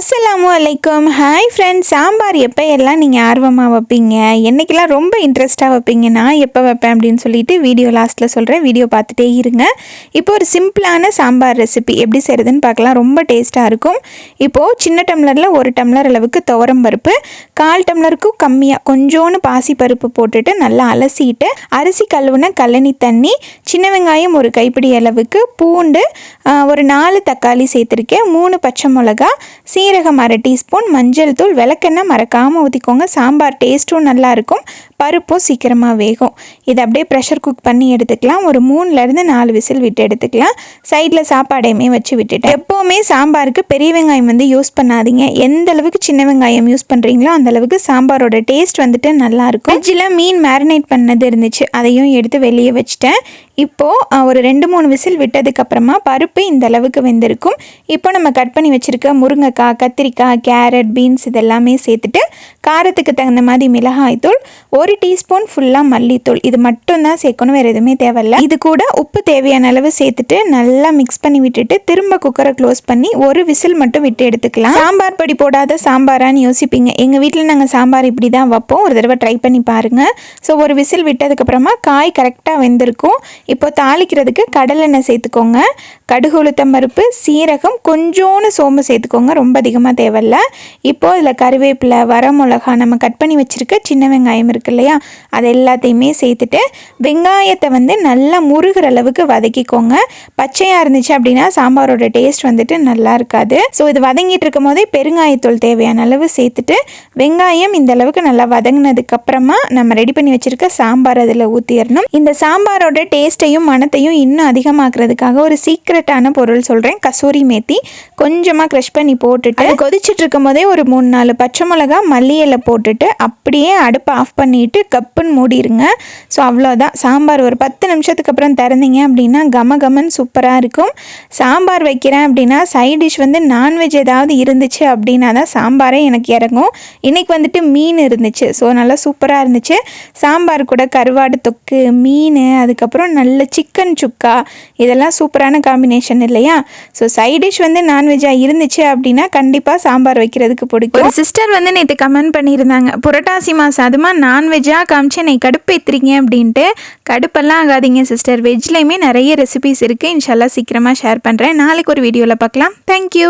அஸ்ஸலாமு வலைக்கம் hi friends sambar எப்போ எல்லாம் நீங்கள் ஆர்வமாக வைப்பீங்க? என்னைக்கெல்லாம் ரொம்ப இன்ட்ரெஸ்ட்டாக வைப்பீங்க? நான் எப்போ வைப்பேன் அப்படின்னு சொல்லிட்டு வீடியோ லாஸ்ட்டில் சொல்கிறேன் வீடியோ பார்த்துட்டே இருங்க. இப்போ ஒரு சிம்பிளான சாம்பார் ரெசிபி எப்படி செய்கிறதுன்னு பார்க்கலாம். ரொம்ப டேஸ்ட்டாக இருக்கும். இப்போது சின்ன டம்ளரில் ஒரு டம்ளர் அளவுக்கு துவரம் பருப்பு கால் டம்ளருக்கும் கம்மியாக கொஞ்சோன்னு பாசி பருப்பு போட்டுட்டு நல்லா அலசிட்டு அரிசி கழுவுன கழனி தண்ணி சின்ன வெங்காயம் ஒரு கைப்பிடி அளவுக்கு பூண்டு ஒரு நாலு தக்காளி சேர்த்துருக்கேன் மூணு பச்சை மிளகா சீரகம் அரை டீஸ்பூன் மஞ்சள் தூள் விளக்கெண்ணெய் மறக்காமல் ஊற்றிக்கோங்க சாம்பார் டேஸ்ட்டும் நல்லாயிருக்கும் பருப்பும் சீக்கிரமாக வேகும். இதை அப்படியே ப்ரெஷர் குக் பண்ணி எடுத்துக்கலாம். ஒரு மூணுலேருந்து நாலு விசில் விட்டு எடுத்துக்கலாம். சைடில் சாப்பாடையுமே வச்சு விட்டுட்டேன். எப்போவுமே சாம்பாருக்கு பெரிய வெங்காயம் வந்து யூஸ் பண்ணாதீங்க. எந்த அளவுக்கு சின்ன வெங்காயம் யூஸ் பண்ணுறீங்களோ அந்த அளவுக்கு சாம்பாரோட டேஸ்ட் வந்துட்டு நல்லாயிருக்கும். ஃப்ரிட்ஜில் மீன் மேரினேட் பண்ணது இருந்துச்சு. அதையும் எடுத்து வெளியே வச்சுட்டேன். இப்போது ஒரு ரெண்டு மூணு விசில் விட்டதுக்கப்புறமா பருப்பு இந்த அளவுக்கு வெந்திருக்கும். இப்போ நம்ம கட் பண்ணி வச்சுருக்க முருங்கைக்காய் கத்திரிக்காய் கேரட் பீன்ஸ் இதெல்லாமே சேர்த்துட்டு காரத்துக்கு தகுந்த மாதிரி மிளகாய்த்தூள் ஒரு டீஸ்பூன் ஃபுல்லாக மல்லித்தூள். இது மட்டும் தான் சேர்க்கணும் வேறு எதுவுமே தேவையில்ல. இது கூட உப்பு தேவையான அளவு சேர்த்துட்டு நல்லா மிக்ஸ் பண்ணி விட்டுட்டு திரும்ப குக்கரை க்ளோஸ் பண்ணி ஒரு விசில் மட்டும் விட்டு எடுத்துக்கலாம். சாம்பார் பொடி போடாத சாம்பாரான்னு யோசிப்பீங்க. எங்கள் வீட்டில் நாங்கள் சாம்பார் இப்படி தான் வைப்போம். ஒரு தடவை ட்ரை பண்ணி பாருங்கள் ஸோ ஒரு விசில் விட்டதுக்கப்புறமா காய் கரெக்டாக வெந்திருக்கும். இப்போ தாளிக்கிறதுக்கு கடலெண்ணெய் சேர்த்துக்கோங்க. கடுகு உளுத்தம் பருப்பு சீரகம் கொஞ்சோன்னு சோம்பு சேர்த்துக்கோங்க. ரொம்ப அதிகமாக தேவையில்ல. இப்போ இதில் கருவேப்பிலை வரமிளகா நம்ம கட் பண்ணி வச்சுருக்க சின்ன வெங்காயம் இருக்குல்ல இல்லையா? அது எல்லாத்தையுமே சேர்த்துட்டு வெங்காயத்தை வந்து நல்லா முருகிற அளவுக்கு வதக்கிக்கோங்க. பச்சையாக இருந்துச்சு அப்படின்னா சாம்பாரோட டேஸ்ட் வந்துட்டு நல்லா இருக்காது. ஸோ இது வதங்கிட்டு இருக்கும் போதே பெருங்காயத்தூள் தேவையான அளவு சேர்த்துட்டு வெங்காயம் இந்த அளவுக்கு நல்லா வதங்கினதுக்கு அப்புறமா நம்ம ரெடி பண்ணி வச்சிருக்க சாம்பார் அதில் ஊற்றிடணும் இந்த சாம்பாரோட டேஸ்ட்டையும் மணத்தையும் இன்னும் அதிகமாக்குறதுக்காக ஒரு சீக்ரெட்டான பொருள் சொல்கிறேன் கசூரி மேத்தி. கொஞ்சமாக க்ரஷ் பண்ணி போட்டுட்டு கொதிச்சுட்டு இருக்கும் போதே ஒரு மூணு நாலு பச்சை மிளகா மல்லியில் போட்டுட்டு அப்படியே அடுப்பை ஆஃப் பண்ணிட்டு கப்புன்னு மூடிடுங்க ஸோ அவ்வளோதான். சாம்பார் ஒரு பத்து நிமிஷத்துக்கு அப்புறம் திறந்தீங்க அப்படின்னா கம கமன்னு சூப்பராக இருக்கும். சாம்பார் வைக்கிறேன் அப்படின்னா சைட் டிஷ் வந்து நான்வெஜ் ஏதாவது இருந்துச்சு அப்படின்னா தான் சாம்பாரே எனக்கு இறங்கும். இன்றைக்கி வந்துட்டு மீன் இருந்துச்சு. ஸோ நல்லா சூப்பராக இருந்துச்சு. சாம்பார் கூட கருவாடு தொக்கு மீன் அதுக்கப்புறம் நல்ல சிக்கன் சுக்கா. இதெல்லாம் சூப்பரான காம்பினேஷன் இல்லையா? ஸோ சைட் டிஷ் வந்து நான்வெஜ்ஜாக இருந்துச்சு அப்படின்னா கண்டிப்பாக சாம்பார் வைக்கிறதுக்கு பிடிக்கும். ஒரு சிஸ்டர் வந்து நேற்று கமெண்ட் பண்ணியிருந்தாங்க. புரட்டாசி மாதம் அதுமா நான்வெஜ்ஜாக காமிச்சு என்னை கடுப்பேற்றுறீங்க அப்படின்ட்டு கடுப்பெல்லாம் ஆகாதீங்க சிஸ்டர். வெஜ்லேயுமே நிறைய ரெசிபிஸ் இருக்குது இன்ஷால்லாம் சீக்கிரமாக ஷேர் பண்ணுறேன் நாளைக்கு ஒரு வீடியோவில் பார்க்கலாம். தேங்க்யூ